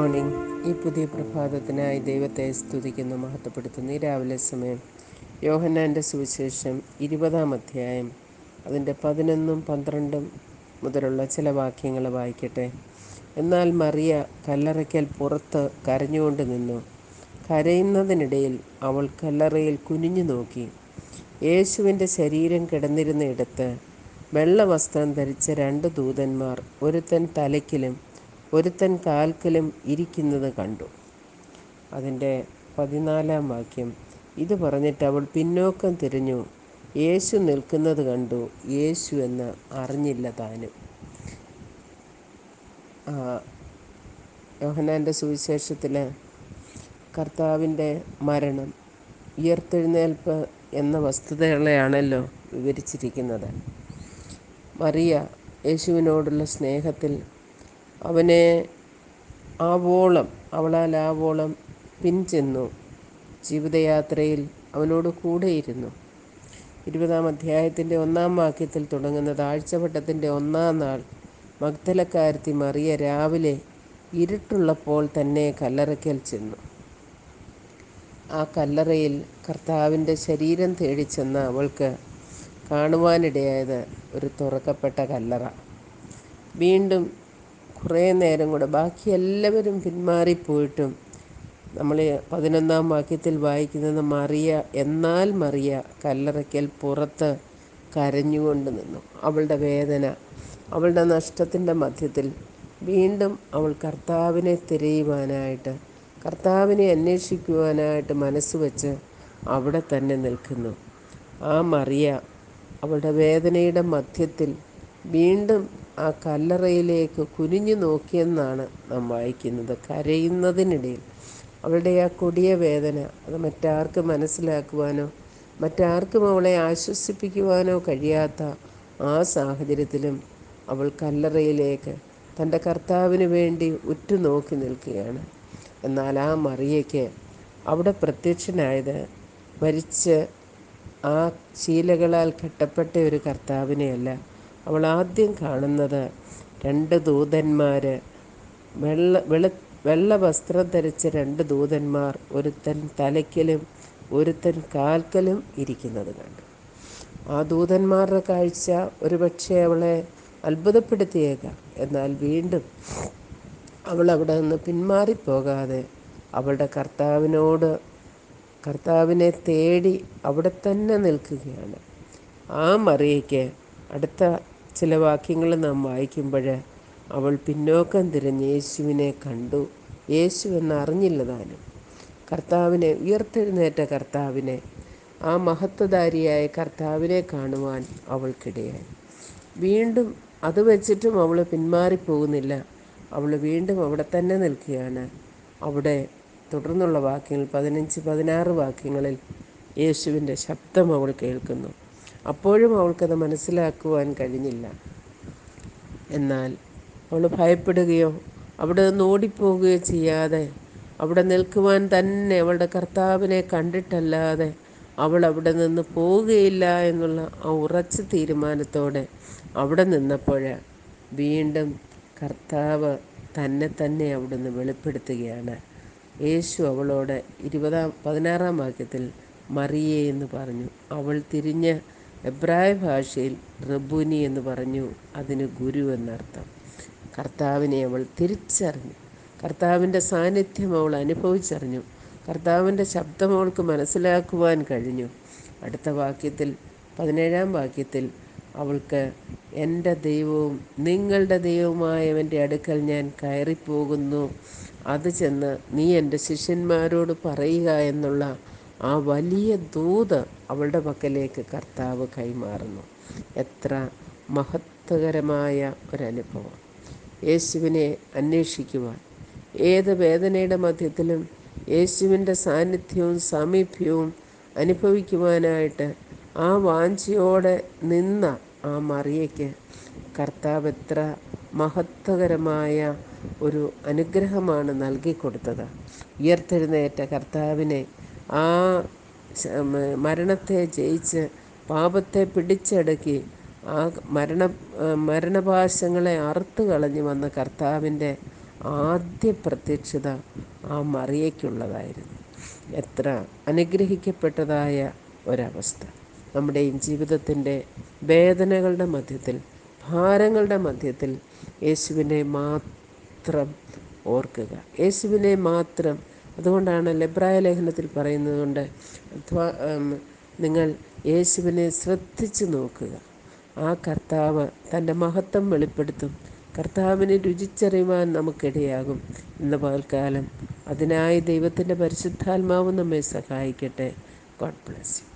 Morning ഈ പുതിയ പ്രഭാതത്തിനായി ദൈവത്തെ സ്തുതിക്കുന്നു മഹത്വപ്പെടുത്തുന്നു. ഈ രാവിലെ സമയം യോഹന്നാന്റെ സുവിശേഷം ഇരുപതാം അധ്യായം. അതിന്റെ പതിനൊന്നും പന്ത്രണ്ടും മുതലുള്ള ചില വാക്യങ്ങൾ വായിക്കട്ടെ. എന്നാൽ മറിയ കല്ലറയ്ക്കൽ പുറത്ത് കരഞ്ഞുകൊണ്ട് നിന്നു. കരയുന്നതിനിടയിൽ അവൾ കല്ലറയിൽ കുനിഞ്ഞു നോക്കി. യേശുവിന്റെ ശരീരം കിടന്നിരുന്ന ഇടത്ത് വെള്ള വസ്ത്രം ധരിച്ച രണ്ട് ദൂതന്മാർ ഒരുത്തൻ തലയ്ക്കിലും ഒരുത്തൻ കാൽക്കലും ഇരിക്കുന്നത് കണ്ടു. അതിന്റെ പതിനാലാം വാക്യം ഇത് പറഞ്ഞിട്ട് അവൾ പിന്നോക്കം തിരിഞ്ഞു. യേശു നിൽക്കുന്നത് കണ്ടു. യേശു എന്ന് അറിഞ്ഞില്ല താനും. യോഹനാന്റെ സുവിശേഷത്തിൽ കർത്താവിന്റെ മരണം ഉയർത്തെഴുന്നേൽപ്പ് എന്ന വസ്തുതകളെയാണല്ലോ വിവരിച്ചിരിക്കുന്നത്. മറിയ യേശുവിനോടുള്ള സ്നേഹത്തിൽ അവനെ ആവോളം അവളാൽ ആവോളം പിൻചെന്നു ജീവിതയാത്രയിൽ അവനോട് കൂടെയിരുന്നു. ഇരുപതാം അധ്യായത്തിന്റെ ഒന്നാം വാക്യത്തിൽ തുടങ്ങുന്ന താഴ്ചവട്ടത്തിന്റെ ഒന്നാം നാൾ മഗ്ദലക്കാരത്തി മറിയ രാവിലെ ഇരുട്ടുള്ളപ്പോൾ തന്നെ കല്ലറയ്ക്കൽ ചെന്നു. ആ കല്ലറയിൽ കർത്താവിന്റെ ശരീരം തേടി ചെന്ന അവൾക്ക് കാണുവാനിടയായത് ഒരു തുറക്കപ്പെട്ട കല്ലറ. വീണ്ടും കുറേ നേരം കൂടെ. ബാക്കി എല്ലാവരും പിന്മാറിപ്പോയിട്ടും നമ്മൾ പതിനൊന്നാം വാക്യത്തിൽ വായിക്കുന്നത് മറിയ എന്നാൽ മറിയ കല്ലറയ്ക്കൽ പുറത്ത് കരഞ്ഞുകൊണ്ട് നിന്നു. അവളുടെ വേദന അവളുടെ നഷ്ടത്തിന്റെ മധ്യത്തിൽ വീണ്ടും അവൾ കർത്താവിനെ തിരയുവാനായിട്ട് കർത്താവിനെ അന്വേഷിക്കുവാനായിട്ട് മനസ്സ് വെച്ച് അവിടെ തന്നെ നിൽക്കുന്നു. ആ മറിയ അവളുടെ വേദനയുടെ മധ്യത്തിൽ വീണ്ടും ആ കല്ലറയിലേക്ക് കുനിഞ്ഞു നോക്കിയെന്നാണ് നാം വായിക്കുന്നത്. കരയുന്നതിനിടയിൽ അവളുടെ ആ കൊടിയ വേദന അത് മറ്റാർക്കും മനസ്സിലാക്കുവാനോ മറ്റാർക്കും അവളെ ആശ്വസിപ്പിക്കുവാനോ കഴിയാത്ത ആ സാഹചര്യത്തിലും അവൾ കല്ലറയിലേക്ക് തന്റെ കർത്താവിന് വേണ്ടി ഉറ്റുനോക്കി നിൽക്കുകയാണ്. എന്നാൽ ആ മറിയയ്ക്ക് അവിടെ പ്രത്യക്ഷനായത് മരിച്ച് ആ ശീലകളാൽ കെട്ടപ്പെട്ട ഒരു കർത്താവിനെയല്ല. അവൾ ആദ്യം കാണുന്നത് രണ്ട് ദൂതന്മാർ വെള്ള വെളു വെള്ള വസ്ത്രം ധരിച്ച രണ്ട് ദൂതന്മാർ ഒരുത്തൻ തലയ്ക്കലും ഒരുത്തൻ കാൽക്കലും ഇരിക്കുന്നത് കണ്ടു. ആ ദൂതന്മാരുടെ കാഴ്ച ഒരുപക്ഷെ അവളെ അത്ഭുതപ്പെടുത്തിയേക്കാം. എന്നാൽ വീണ്ടും അവൾ അവിടെ നിന്ന് പിന്മാറിപ്പോകാതെ അവളുടെ കർത്താവിനോട് കർത്താവിനെ തേടി അവിടെ തന്നെ നിൽക്കുകയാണ്. ആ മറിയയ്ക്ക് അടുത്ത ചില വാക്യങ്ങൾ നാം വായിക്കുമ്പോൾ അവൾ പിന്നോക്കം തിരഞ്ഞ് യേശുവിനെ കണ്ടു. യേശു എന്നറിഞ്ഞില്ല താനും കർത്താവിനെ ഉയർത്തെഴുന്നേറ്റ കർത്താവിനെ ആ മഹത്വധാരിയായ കർത്താവിനെ കാണുവാൻ അവൾക്കിടയായി. വീണ്ടും അത് വെച്ചിട്ടും അവൾ പിന്മാറിപ്പോകുന്നില്ല. അവൾ വീണ്ടും അവിടെ തന്നെ നിൽക്കുകയാണ്. അവിടെ തുടർന്നുള്ള വാക്യങ്ങൾ പതിനഞ്ച് പതിനാറ് വാക്യങ്ങളിൽ യേശുവിന്റെ ശബ്ദം അവൾ കേൾക്കുന്നു. അപ്പോഴും അവൾക്കത് മനസ്സിലാക്കുവാൻ കഴിഞ്ഞില്ല. എന്നാൽ അവൾ ഭയപ്പെടുകയോ അവിടെ നിന്ന് ഓടിപ്പോവുകയോ ചെയ്യാതെ അവിടെ നിൽക്കുവാൻ തന്നെ അവളുടെ കർത്താവിനെ കണ്ടിട്ടല്ലാതെ അവൾ അവിടെ നിന്ന് പോവുകയില്ല എന്നുള്ള ആ ഉറച്ച തീരുമാനത്തോടെ അവിടെ നിന്നപ്പോൾ വീണ്ടും കർത്താവ് തന്നെ തന്നെ അവിടുന്ന് വെളിപ്പെടുത്തുകയാണ്. യേശു അവളോട് ഇരുപതാം പതിനാറാം വാക്യത്തിൽ മറിയേ എന്ന് പറഞ്ഞു. അവൾ തിരിഞ്ഞ് എബ്രായ ഭാഷയിൽ റബുനി എന്ന് പറഞ്ഞു അതിന് ഗുരു എന്നർത്ഥം. കർത്താവിനെ അവൾ തിരിച്ചറിഞ്ഞു. കർത്താവിന്റെ സാന്നിധ്യം അവൾ അനുഭവിച്ചറിഞ്ഞു. കർത്താവിന്റെ ശബ്ദം അവൾക്ക് മനസ്സിലാക്കുവാൻ കഴിഞ്ഞു. അടുത്ത വാക്യത്തിൽ പതിനേഴാം വാക്യത്തിൽ അവൾക്ക് എന്റെ ദൈവവും നിങ്ങളുടെ ദൈവവുമായവന്റെ അടുക്കൽ ഞാൻ കയറിപ്പോകുന്നു. അത് ചെന്ന് നീ എന്റെ ശിഷ്യന്മാരോട് പറയുക എന്നുള്ള ആ വലിയ ദൂത് അവളുടെ പക്കലേക്ക് കർത്താവ് കൈമാറുന്നു. എത്ര മഹത്വകരമായ ഒരനുഭവം. യേശുവിനെ അന്വേഷിക്കുവാൻ ഏത് വേദനയുടെ മധ്യത്തിലും യേശുവിന്റെ സാന്നിധ്യവും സാമീപ്യവും അനുഭവിക്കുവാനായിട്ട് ആ വാഞ്ചിയോടെ നിന്ന ആ മറിയയ്ക്ക് കർത്താവ് എത്ര മഹത്വകരമായ ഒരു അനുഗ്രഹമാണ് നൽകിക്കൊടുത്തത്. ഉയർത്തെഴുന്നേറ്റ കർത്താവിനെ ആ മരണത്തെ ജയിച്ച് പാപത്തെ പിടിച്ചടക്കി ആ മരണ മരണപാശങ്ങളെ അറുത്തു കളഞ്ഞു വന്ന കർത്താവിന്റെ ആദ്യ പ്രത്യക്ഷത ആ മറിയയ്ക്കുള്ളതായിരുന്നു. എത്ര അനുഗ്രഹിക്കപ്പെട്ടതായ ഒരവസ്ഥ. നമ്മുടെയും ജീവിതത്തിന്റെ വേദനകളുടെ മധ്യത്തിൽ ഭാരങ്ങളുടെ മധ്യത്തിൽ യേശുവിനെ മാത്രം ഓർക്കുക. യേശുവിനെ മാത്രം അതുകൊണ്ടാണ് ലബ്രായ ലേഖനത്തിൽ പറയുന്നതുകൊണ്ട് കൊണ്ട് നിങ്ങൾ യേശുവിനെ ശ്രദ്ധിച്ചു നോക്കുക. ആ കർത്താവ് തന്റെ മഹത്വം വെളിപ്പെടുത്തും. കർത്താവിനെ രുചിച്ചറിയുവാൻ നമുക്കിടയാകും ഇന്ന് പകൽക്കാലം. അതിനായി ദൈവത്തിന്റെ പരിശുദ്ധാത്മാവ് നമ്മെ സഹായിക്കട്ടെ. God bless you.